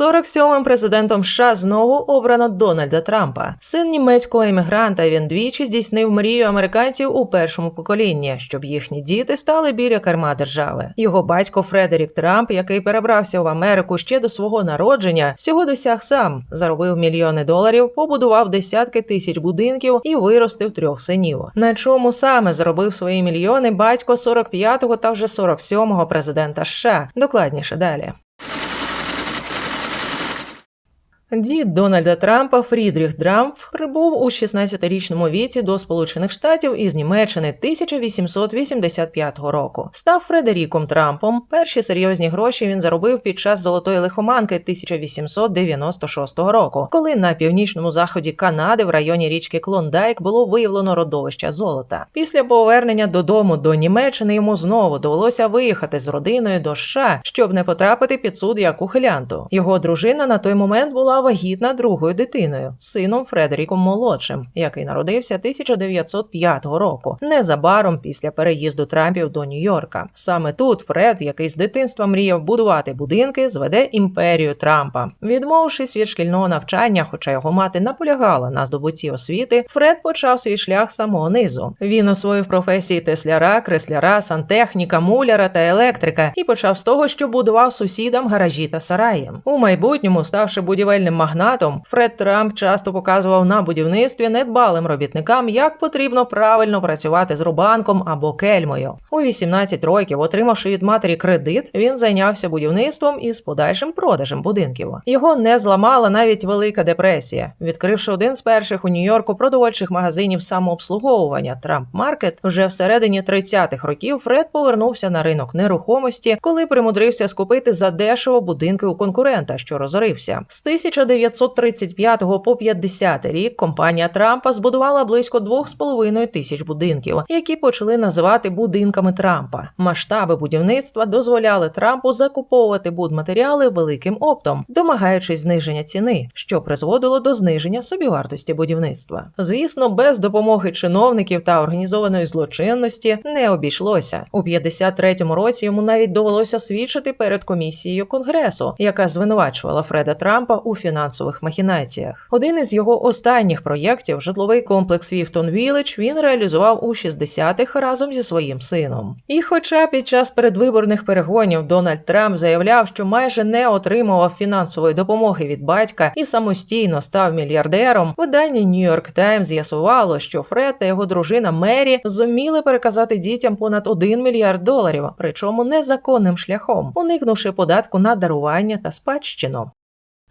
47-м президентом США знову обрано Дональда Трампа. Син німецького емігранта він двічі здійснив мрію американців у першому поколінні, щоб їхні діти стали біля керма держави. Його батько Фредерік Трамп, який перебрався в Америку ще до свого народження, всього досяг сам, заробив мільйони доларів, побудував десятки тисяч будинків і виростив трьох синів. На чому саме заробив свої мільйони батько 45-го та вже 47-го президента США. Докладніше далі. Дід Дональда Трампа Фрідріх Драмф прибув у 16-річному віці до Сполучених Штатів із Німеччини 1885 року. Став Фредеріком Трампом. Перші серйозні гроші він заробив під час золотої лихоманки 1896 року, коли на північному заході Канади в районі річки Клондайк було виявлено родовище золота. Після повернення додому до Німеччини йому знову довелося виїхати з родиною до США, щоб не потрапити під суд як ухилянту. Його дружина на той момент була вагітна другою дитиною, сином Фредеріком Молодшим, який народився 1905 року, незабаром після переїзду Трампів до Нью-Йорка. Саме тут Фред, який з дитинства мріяв будувати будинки, зведе імперію Трампа. Відмовившись від шкільного навчання, хоча його мати наполягала на здобутті освіти, Фред почав свій шлях самого низу. Він освоїв професії тесляра, кресляра, сантехніка, муляра та електрика і почав з того, що будував сусідам гаражі та сараї. У майбутньому, ставши будівельним магнатом, Фред Трамп часто показував на будівництві недбалим робітникам, як потрібно правильно працювати з рубанком або кельмою. У 18 років, отримавши від матері кредит, він зайнявся будівництвом із подальшим продажем будинків. Його не зламала навіть велика депресія. Відкривши один з перших у Нью-Йорку продовольчих магазинів самообслуговування Трамп Маркет, вже всередині 30-х років Фред повернувся на ринок нерухомості, коли примудрився скупити задешево будинки у конкурента, що розорився. З 1935 по 50 рік компанія Трампа збудувала близько 2,5 тисяч будинків, які почали називати будинками Трампа. Масштаби будівництва дозволяли Трампу закуповувати будматеріали великим оптом, домагаючись зниження ціни, що призводило до зниження собівартості будівництва. Звісно, без допомоги чиновників та організованої злочинності не обійшлося. У 53-му році йому навіть довелося свідчити перед комісією конгресу, яка звинувачувала Фреда Трампа у фінансових махінаціях. Один із його останніх проєктів, житловий комплекс Вівтон Вілледж, він реалізував у 60-х разом зі своїм сином. І, хоча під час передвиборних перегонів Дональд Трамп заявляв, що майже не отримував фінансової допомоги від батька і самостійно став мільярдером, видання York Times з'ясувало, що Фред та його дружина Мері зуміли переказати дітям понад 1 мільярд доларів, причому незаконним шляхом, уникнувши податку на дарування та спадщину.